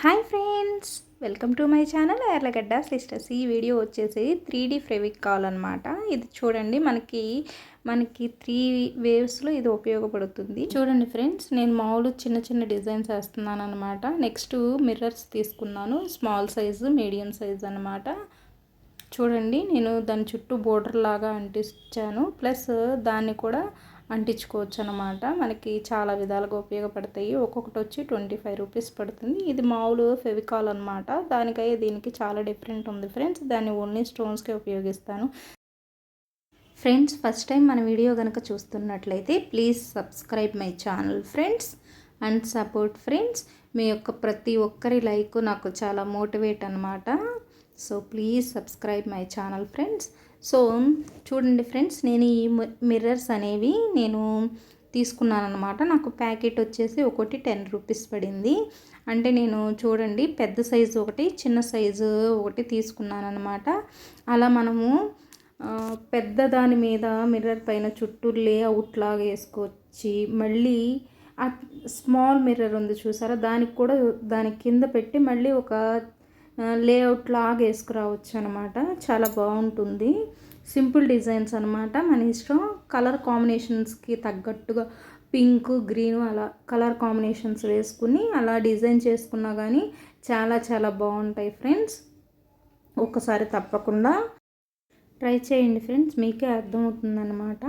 Hi friends welcome to my channel Erlagadda sisters ఈ video వచ్చేసి three D కాల్ అనమాట ఇది చూడండి మనకి మనకి త్రీ వేవ్స్లో ఇది ఉపయోగపడుతుంది. చూడండి ఫ్రెండ్స్ నేను మామూలు చిన్న చిన్న డిజైన్స్ వేస్తున్నాను అనమాట నెక్స్ట్ మిర్రర్స్ తీసుకున్నాను స్మాల్ సైజు మీడియం సైజు అనమాట చూడండి నేను దాని చుట్టూ బోర్డర్ లాగా అంటించాను. ప్లస్ దాన్ని కూడా అంటించుకోవచ్చు అనమాట మనకి చాలా విధాలుగా ఉపయోగపడతాయి. ఒక్కొక్కటి వచ్చి ట్వంటీ ఫైవ్ రూపీస్ పడుతుంది. ఇది మామూలు ఫెవికాల్ అనమాట దానికై దీనికి చాలా డిఫరెంట్ ఉంది ఫ్రెండ్స్. దాన్ని ఓన్లీ స్టోన్స్కే ఉపయోగిస్తాను. ఫ్రెండ్స్ ఫస్ట్ టైం మన వీడియో కనుక చూస్తున్నట్లయితే please subscribe my channel friends and support friends. మీ యొక్క ప్రతి ఒక్కరి లైక్ నాకు చాలా మోటివేట్ అనమాట so please subscribe my channel friends so చూడండి ఫ్రెండ్స్ నేను ఈ మిర్రర్స్ అనేవి నేను తీసుకున్నానమాట నాకు ప్యాకెట్ వచ్చేసి ఒకటి టెన్ రూపీస్ పడింది. అంటే నేను చూడండి పెద్ద సైజు ఒకటి చిన్న సైజు ఒకటి తీసుకున్నానమాట అలా మనము పెద్ద దాని మీద మిర్రర్ పైన చుట్టూ లేఅవుట్ లాగా వేసుకొచ్చి మళ్ళీ ఆ స్మాల్ మిర్రర్ ఉంది చూసారా? దానికి కూడా దాని కింద పెట్టి మళ్ళీ ఒక లేఅవుట్ లాగా వేసుకురావచ్చు అనమాట చాలా బాగుంటుంది. సింపుల్ డిజైన్స్ అనమాట మన ఇష్టం కలర్ కాంబినేషన్స్కి తగ్గట్టుగా పింక్ గ్రీన్ అలా కలర్ కాంబినేషన్స్ వేసుకుని అలా డిజైన్ చేసుకున్నా కానీ చాలా చాలా బాగుంటాయి ఫ్రెండ్స్ ఒకసారి తప్పకుండా ట్రై చేయండి ఫ్రెండ్స్ మీకే అర్థమవుతుందన్నమాట.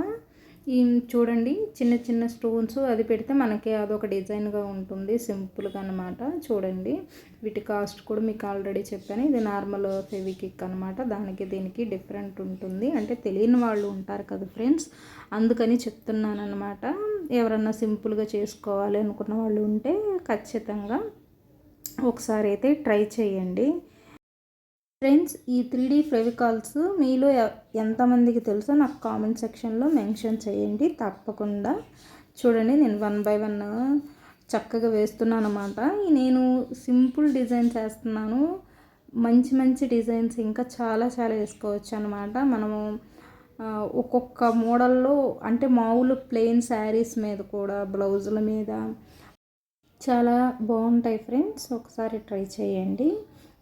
చూడండి చిన్న చిన్న స్టోన్స్ అది పెడితే మనకి అదొక డిజైన్గా ఉంటుంది సింపుల్గా అనమాట చూడండి వీటి కాస్ట్ కూడా మీకు ఆల్రెడీ చెప్పాను. ఇది నార్మల్ ఫెవికిక్ అనమాట దానికి దీనికి డిఫరెంట్ ఉంటుంది. అంటే తెలియని వాళ్ళు ఉంటారు కదా ఫ్రెండ్స్ అందుకని చెప్తున్నాను అనమాట ఎవరన్నా సింపుల్గా చేసుకోవాలి అనుకున్న వాళ్ళు ఉంటే ఖచ్చితంగా ఒకసారి అయితే ట్రై చేయండి. ఫ్రెండ్స్ ఈ త్రీ డీ ఫెవికాల్స్ మీలో ఎంతమందికి తెలుసో నాకు కామెంట్ సెక్షన్లో మెన్షన్ చేయండి. తప్పకుండా చూడండి. నేను వన్ బై వన్ చక్కగా వేస్తున్నాను అనమాట నేను సింపుల్ డిజైన్స్ వేస్తున్నాను. మంచి మంచి డిజైన్స్ ఇంకా చాలా చాలా వేసుకోవచ్చు అనమాట మనము ఒక్కొక్క మోడల్లో అంటే మామూలు ప్లెయిన్ శారీస్ మీద కూడా బ్లౌజుల మీద చాలా బాగుంటాయి ఫ్రెండ్స్. ఒకసారి ట్రై చేయండి.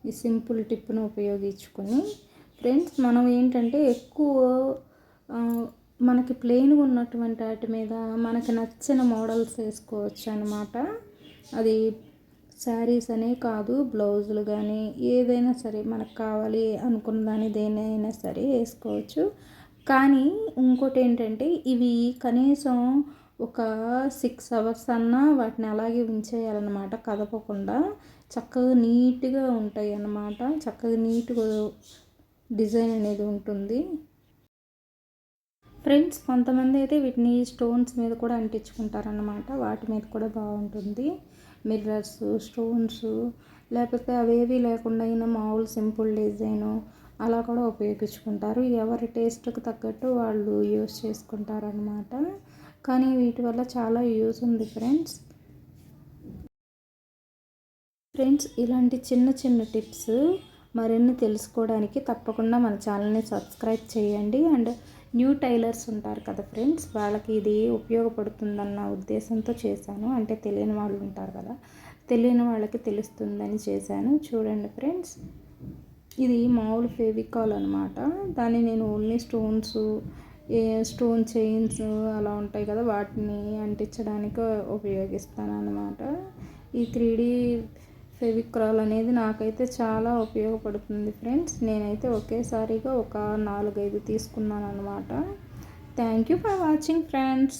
ఈ సింపుల్ టిప్ను ఉపయోగించుకొని ఫ్రెండ్స్ మనం ఏంటంటే ఎక్కువ మనకి ప్లెయిన్గా ఉన్నటువంటి వాటి మీద మనకి నచ్చిన మోడల్స్ వేసుకోవచ్చు అనమాట అది శారీస్ అనే కాదు బ్లౌజులు కానీ ఏదైనా సరే మనకు కావాలి అనుకున్న దాని దేనైనా సరే వేసుకోవచ్చు. కానీ ఇంకోటి ఏంటంటే ఇవి కనీసం ఒక సిక్స్ అవర్స్ అన్నా వాటిని అలాగే ఉంచేయాలన్నమాట కదపకుండా. చక్కగా నీట్గా ఉంటాయి అన్నమాట. చక్కగా నీట్గా డిజైన్ అనేది ఉంటుంది. ఫ్రెండ్స్ కొంతమంది అయితే వీటిని స్టోన్స్ మీద కూడా అంటించుకుంటారనమాట వాటి మీద కూడా బాగుంటుంది. మిర్రర్స్ స్టోన్స్ లేకపోతే అవేవి లేకుండా అయినా మామూలు సింపుల్ డిజైను అలా కూడా ఉపయోగించుకుంటారు. ఎవరి టేస్ట్కి తగ్గట్టు వాళ్ళు యూస్ చేసుకుంటారనమాట కానీ వీటి వల్ల చాలా యూస్ ఉంది ఫ్రెండ్స్. ఫ్రెండ్స్ ఇలాంటి చిన్న చిన్న టిప్స్ మరిన్ని తెలుసుకోవడానికి తప్పకుండా మన ఛానల్ని సబ్స్క్రైబ్ చేయండి. అండ్ న్యూ టైలర్స్ ఉంటారు కదా ఫ్రెండ్స్ వాళ్ళకి ఇది ఉపయోగపడుతుందన్న ఉద్దేశంతో చేశాను. అంటే తెలియని వాళ్ళు ఉంటారు కదా తెలియని వాళ్ళకి తెలుస్తుందని చేశాను. చూడండి ఫ్రెండ్స్ ఇది మామూలు ఫేవికాల్ అనమాట దాన్ని నేను ఓన్లీ స్టోన్స్ ఏ స్టోన్ చైన్స్ అలా ఉంటాయి కదా వాటిని అంటించడానికి ఉపయోగిస్తాను అన్నమాట ఈ త్రీ ఫెవిక్రాల్ అనేది నాకైతే చాలా ఉపయోగపడుతుంది ఫ్రెండ్స్. నేనైతే ఒకేసారిగా ఒక నాలుగైదు తీసుకున్నాను అనమాట thank you for watching friends.